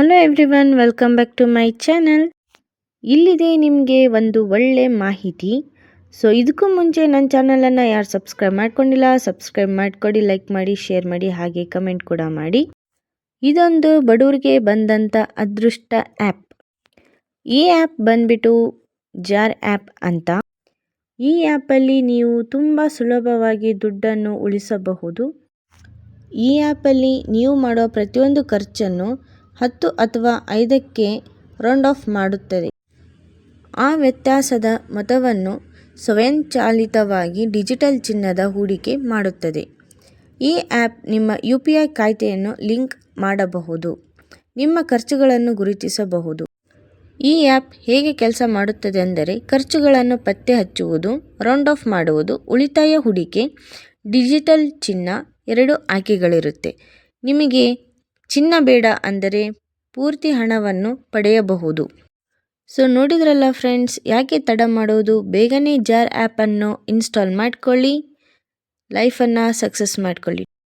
Hello everyone welcome back to my channel ಇಲ್ಲಿದೆ ನಿಮಗೆ ಒಂದು ಒಳ್ಳೆ ಮಾಹಿತಿ. ಸೊ ಇದಕ್ಕೂ ಮುಂಚೆ ನನ್ನ ಚಾನಲನ್ನು ಯಾರು ಸಬ್ಸ್ಕ್ರೈಬ್ ಮಾಡ್ಕೊಂಡಿಲ್ಲ ಸಬ್ಸ್ಕ್ರೈಬ್ ಮಾಡಿಕೊಡಿ ಲೈಕ್ ಮಾಡಿ ಶೇರ್ ಮಾಡಿ, ಹಾಗೆ ಕಮೆಂಟ್ ಕೂಡ ಮಾಡಿ. ಇದೊಂದು ಬಡವರಿಗೆ ಬಂದಂಥ ಅದೃಷ್ಟ ಆ್ಯಪ್ ಈ ಆ್ಯಪ್ ಬಂದ್ಬಿಟ್ಟು ಜಾರ್ ಆ್ಯಪ್ ಅಂತ. ಈ ಆ್ಯಪಲ್ಲಿ ನೀವು ತುಂಬ ಸುಲಭವಾಗಿ ದುಡ್ಡನ್ನು ಉಳಿಸಬಹುದು. ಈ ಆ್ಯಪಲ್ಲಿ ನೀವು ಮಾಡೋ ಪ್ರತಿಯೊಂದು ಖರ್ಚನ್ನು ಹತ್ತು ಅಥವಾ ಐದಕ್ಕೆ ರೌಂಡ್ ಆಫ್ ಮಾಡುತ್ತದೆ. ಆ ವ್ಯತ್ಯಾಸದ ಮತವನ್ನು ಸ್ವಯಂಚಾಲಿತವಾಗಿ ಡಿಜಿಟಲ್ ಚಿನ್ನದ ಹೂಡಿಕೆ ಮಾಡುತ್ತದೆ. ಈ ಆ್ಯಪ್ ನಿಮ್ಮ ಯು ಪಿ ಐ ಖಾತೆಯನ್ನು ಲಿಂಕ್ ಮಾಡಬಹುದು. ನಿಮ್ಮ ಖರ್ಚುಗಳನ್ನು ಗುರುತಿಸಬಹುದು. ಈ ಆ್ಯಪ್ ಹೇಗೆ ಕೆಲಸ ಮಾಡುತ್ತದೆ ಅಂದರೆ ಖರ್ಚುಗಳನ್ನು ಪತ್ತೆ ಹಚ್ಚುವುದು ರೌಂಡ್ ಆಫ್ ಮಾಡುವುದು, ಉಳಿತಾಯ ಹೂಡಿಕೆ, ಡಿಜಿಟಲ್ ಚಿನ್ನ ಎರಡು ಆಯ್ಕೆಗಳಿರುತ್ತೆ. ನಿಮಗೆ ಚಿನ್ನ ಬೇಡ ಅಂದರೆ ಪೂರ್ತಿ ಹಣವನ್ನು ಪಡೆಯಬಹುದು. ಸೊ ನೋಡಿದ್ರಲ್ಲ ಫ್ರೆಂಡ್ಸ್ ಯಾಕೆ ತಡ ಮಾಡೋದು? ಬೇಗನೆ ಜಾರ್ ಆ್ಯಪನ್ನು ಇನ್ಸ್ಟಾಲ್ ಮಾಡ್ಕೊಳ್ಳಿ ಲೈಫನ್ನು ಸಕ್ಸಸ್ ಮಾಡ್ಕೊಳ್ಳಿ.